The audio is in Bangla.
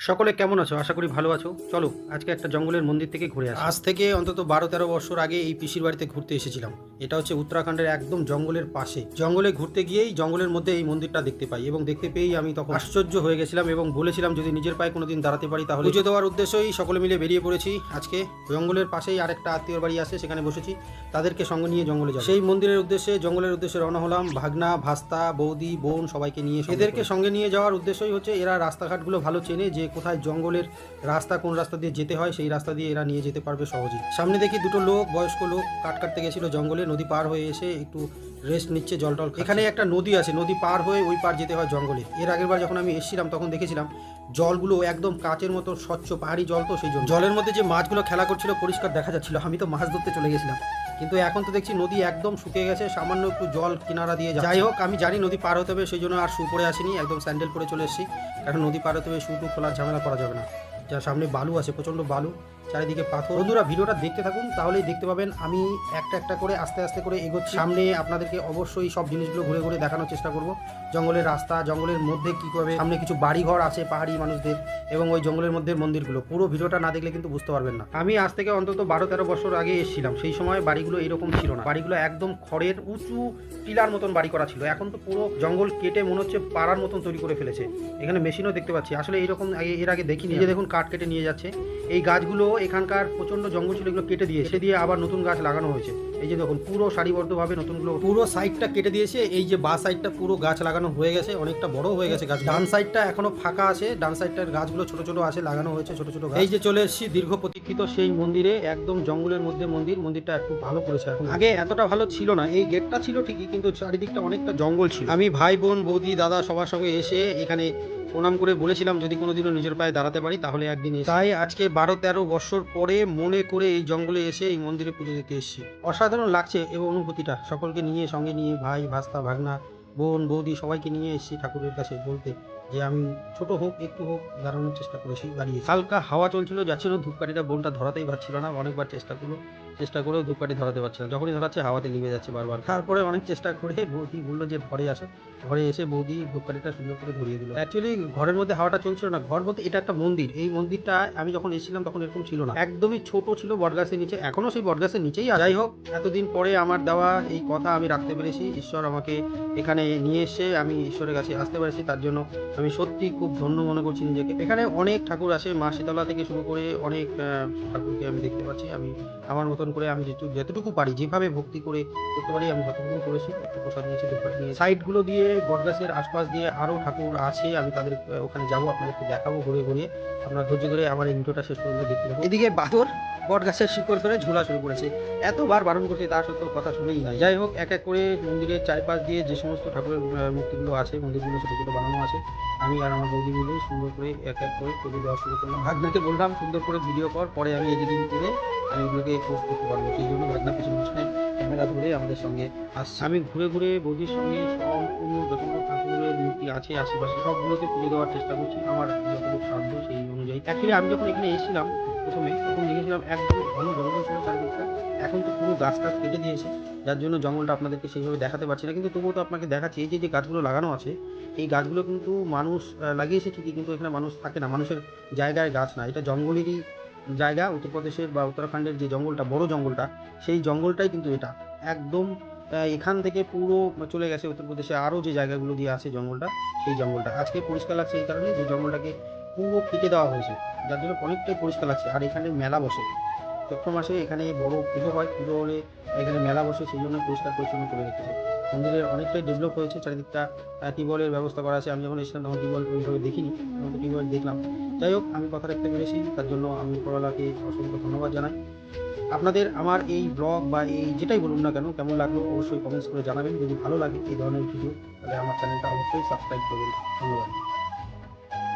সকলে কেমন আছো? আশা করি ভালো আছো। চলো আজকে একটা জঙ্গলের মন্দির থেকে ঘুরে আসি। আজ থেকে অন্তত বারো তেরো বছর আগে এই পিসির বাড়িতে ঘুরতে এসেছিলাম। এটা হচ্ছে উত্তরাখণ্ডের একদম জঙ্গলের পাশে। জঙ্গলে ঘুরতে গিয়েই জঙ্গলের মধ্যে এই মন্দিরটা দেখতে পাই এবং দেখতে পেয়েই আমি তখন আশ্চর্য হয়ে গেছিলাম এবং বলেছিলাম যদি নিজের পায়ে কোনোদিন দাঁড়াতে পারি তাহলে পুজো দেওয়ার উদ্দেশ্যেই সকলে মিলে বেরিয়ে পড়েছি। আজকে জঙ্গলের পাশেই আরেকটা আত্মীয়র বাড়ি আছে সেখানে বসেছি। তাদেরকে সঙ্গে নিয়ে জঙ্গলে যাব। সেই মন্দিরের উদ্দেশ্যে জঙ্গলের উদ্দেশ্যে রওনা হলাম। ভাগনা ভাস্তা বৌদি বোন সবাইকে নিয়ে এদেরকে সঙ্গে নিয়ে যাওয়ার উদ্দেশ্যই হচ্ছে এরা রাস্তাঘাটগুলো ভালো চেনে যে কোথায় জঙ্গলের রাস্তা, কোন রাস্তা দিয়ে যেতে হয়, সেই রাস্তা দিয়ে এরা নিয়ে যেতে পারবে সহজেই। সামনে দেখি দুটো লোক, বয়স্ক লোক কাট কাটতে গেছিল জঙ্গলে, নদী পার হয়ে এসে একটু রেস্ট নিচ্ছে জল টল এখানে একটা নদী আছে নদী পার হয়ে ওই পার যেতে হয় জঙ্গলে। এর আগের বার যখন আমি এসেছিলাম তখন দেখেছিলাম জলগুলো একদম কাচের মতো স্বচ্ছ পাহাড়ি জল তো সেই জন্য। জলের মধ্যে যে মাছগুলো খেলা করছিল পরিষ্কার দেখা যাচ্ছিল। আমি তো মাছ ধরতে চলে গেছিলাম। কিন্তু এখন তো দেখছি নদী একদম শুকিয়ে গেছে সামান্য একটু জল কিনারা দিয়ে যাই হোক আমি জানি নদী পার হতে হবে সেই জন্য আর শু পরে আসিনি একদম স্যান্ডেল পরে চলে এসেছি। কারণ নদী পার হতে হবে শু টু খোলার ঝামেলা করা যাবে না। যা সামনে বালু আছে, প্রচণ্ড বালু, চারিদিকে পাথর। বন্ধুরা, ভিডিওটা দেখতে থাকুন, তাহলেই দেখতে পাবেন আমি একটা একটা করে, আস্তে আস্তে করে এগোচ্ছি। সামনে আপনাদেরকে অবশ্যই সব জিনিসগুলো ঘুরে ঘুরে দেখানোর চেষ্টা করব। জঙ্গলের রাস্তা, জঙ্গলের মধ্যে কি করে সামনে কিছু বাড়িঘর আছে, পাহাড়ি মানুষদের, এবং ওই জঙ্গলের মধ্যে মন্দিরগুলো। পুরো ভিডিওটা না দেখলে কিন্তু বুঝতে পারবেন না। আমি আজ থেকে অন্তত বারো তেরো বছর আগে এসেছিলাম। সেই সময় বাড়িগুলো এরকম ছিল না। বাড়িগুলো একদম খড়ের উঁচু টিলার মতন বাড়ি করা ছিল। এখন তো পুরো জঙ্গল কেটে মনে হচ্ছে পাড়ার মতন তৈরি করে ফেলেছে। এখানে মেশিনও দেখতে পাচ্ছি। আসলে এইরকম আগে- এর আগে দেখিনি। দেখুন কাঠ কেটে নিয়ে যাচ্ছে। এই গাছগুলো এখানকার প্রচণ্ড জঙ্গল ছিল এগুলো কেটে দিয়ে সে দিয়ে আবার নতুন গাছ লাগানো হয়েছে। এই যে দেখুন পুরো সারিবদ্ধভাবে নতুনগুলো পুরো সাইডটা কেটে দিয়েছে এই যে বা সাইডটা পুরো গাছ লাগানো হয়ে গেছে অনেকটা বড় হয়ে গেছে গাছ ডান সাইডটা এখনও ফাঁকা আছে ডান সাইডটার গাছগুলো ছোট ছোট আছে লাগানো হয়েছে ছোট ছোট এই যে চলে এসেছি দীর্ঘ প্রতীক্ষিত সেই মন্দিরে একদম জঙ্গলের মধ্যে মন্দির মন্দিরটা একটু ভালো করেছে এখন। আগে এতটা ভালো ছিল না এই গেটটা ছিল ঠিকই কিন্তু চারিদিকটা অনেকটা জঙ্গল ছিল। আমি ভাই বোন বৌদি দাদা সবার সঙ্গে এসে এখানে প্রণাম করে বলেছিলাম, যদি কোনোদিনও নিজের পায়ে দাঁড়াতে পারি, তাহলে একদিন। তাই আজকে বারো তেরো বছর পরে মনে করে এই জঙ্গলে এসে এই মন্দিরে পুজো দিতে এসেছি। অসাধারণ লাগছে এবং অনুভূতিটা। সকলকে নিয়ে, সঙ্গে নিয়ে, ভাই, ভাস্তা, ভাগনা, বোন, বৌদি, সবাইকে নিয়ে এসেছি ঠাকুরের কাছে বলতে, যে আমি ছোট হোক, একটু হোক, দাঁড়ানোর চেষ্টা করেছি দাঁড়িয়ে হালকা হাওয়া চলছিল, যাচ্ছিল, ধূপকাঠিটা বোনটা ধরাতেই পারছিল না, অনেকবার চেষ্টা করল। চেষ্টা করেও ধূপকাঠি ধরাতে পারছে না। যখনই ধরাচ্ছে, হাওয়াতে লিভে যাচ্ছে বারবার। তারপরে অনেক চেষ্টা করে বৌদি বলল যে ঘরে আসো। ঘরে এসে বৌদি ধূপকাঠিটা সুন্দর করে ধরিয়ে দিল। অ্যাকচুয়ালি ঘরের মধ্যে হাওয়াটা চলছিল না। ঘর বলতে এটা একটা মন্দির। এই মন্দিরটা আমি যখন এসেছিলাম তখন এরকম ছিল না। একদমই ছোট ছিল বটগাছের নিচে। এখনও সেই বটগাছের নিচেই যাই হোক, এতদিন পরে আমার দেওয়া এই কথা আমি রাখতে পেরেছি। ঈশ্বর আমাকে এখানে নিয়ে এসে আমি ঈশ্বরের কাছে আসতে পেরেছি। তার জন্য আমি সত্যি খুব ধন্য মনে করছি নিজেকে। এখানে অনেক ঠাকুর আছে মা শীতলা থেকে শুরু করে অনেক ঠাকুরকে আমি দেখতে পাচ্ছি। আমি আমার মতন করে আমি যেটুকু যতটুকু পারি, যেভাবে ভক্তি করে করতে পারি, আমি যতটুকু করেছি প্রসাদ নিয়েছি দুপাট নিয়ে সাইডগুলো দিয়ে, বটগাছের আশপাশ দিয়ে আরও ঠাকুর আছে, আমি তাদের ওখানে যাব, আপনাদেরকে দেখাবো ঘুরে ঘুরে আপনারা ধৈর্য ধরে আমার এই ভিডিওটা শেষ পর্যন্ত দেখতে। এদিকে বাদর বট গাছের শিকড় ধরে ঝোলা শুরু করেছে। এতবার বারণ করছে, তার সত্ত্বেও কথা শুনেই নাই যাই হোক, এক এক করে মন্দিরের চারপাশ দিয়ে যে সমস্ত ঠাকুরের মূর্তিগুলো আছে, মন্দিরগুলো ছোটো ছোটো বানানো আছে, আমি আর আমার বৌদি মিলে সুন্দর করে এক এক করে পুজো দেওয়া শুরু করলাম। ভাগনাকে বললাম, সুন্দর করে ভিডিও কর, পরে আমি এডিটিং করে আমি ওগুলোকে পোস্ট করতে পারব। সেই জন্য ভাগনা পিছনে পিছনে ক্যামেরা ধরে আমাদের সঙ্গে আসছে। আমি ঘুরে ঘুরে বৌদির সঙ্গে সম্পূর্ণ যতগুলো ঠাকুরের মূর্তি আছে, আশেপাশে সবগুলোকে পুজো দেওয়ার চেষ্টা করছি। আমার যতটুকু সাধ্য সেই অনুযায়ী। অ্যাকচুয়ালি আমি যখন এখানে এসেছিলাম প্রথমে তখন দেখেছিলাম একদম ঘন জঙ্গল ছিল চারিদিকটা এখন তো পুরো গাছ টাছ কেটে দিয়েছে, যার জন্য জঙ্গলটা আপনাদেরকে সেইভাবে দেখাতে পারছি না। কিন্তু তবুও তো আপনাকে দেখাচ্ছি, এই যে যে গাছগুলো লাগানো আছে, এই গাছগুলো কিন্তু মানুষ লাগিয়েছে ঠিকই, কিন্তু এখানে মানুষ থাকে না, মানুষের জায়গায় গাছ না। এটা জঙ্গলেরই জায়গা, উত্তরপ্রদেশের বা উত্তরাখণ্ডের যে জঙ্গলটা, বড় জঙ্গলটা, সেই জঙ্গলটাই কিন্তু এটা। একদম এখান থেকে পুরো চলে গেছে উত্তরপ্রদেশে আরও যে জায়গাগুলো দিয়ে আছে জঙ্গলটা, সেই জঙ্গলটা। আজকে পরিষ্কার লাগছে এই কারণে যে জঙ্গলটাকে পুরো কেটে দেওয়া হয়েছে, যার জন্য অনেকটাই পরিষ্কার লাগছে আর এখানে মেলা বসে। চৈত্র মাসে এখানে বড় পুজো হয়, পুজো হলে এখানে মেলা বসে, সেই জন্য পরিষ্কার পরিচ্ছন্ন করে রেখেছে। মন্দিরের অনেকটাই ডেভেলপ হয়েছে, চারিদিকটা টিউবওয়েলের ব্যবস্থা করা আছে। আমি যখন এসেছিলাম, তখন টিউবওয়েল ওইভাবে দেখিনি, তখন টিউবওয়েল দেখলাম। যাই হোক, আমি কথা রাখতে পেরেছি তার জন্য আমি উপরওয়ালাকে অসংখ্য ধন্যবাদ জানাই। আপনাদের আমার এই ব্লগ বা এই যেটাই বলুন না কেন, কেমন লাগল অবশ্যই কমেন্টস করে জানাবেন। যদি ভালো লাগে এই ধরনের ভিডিও, তাহলে আমার চ্যানেলটা অবশ্যই সাবস্ক্রাইব করবেন। ধন্যবাদ।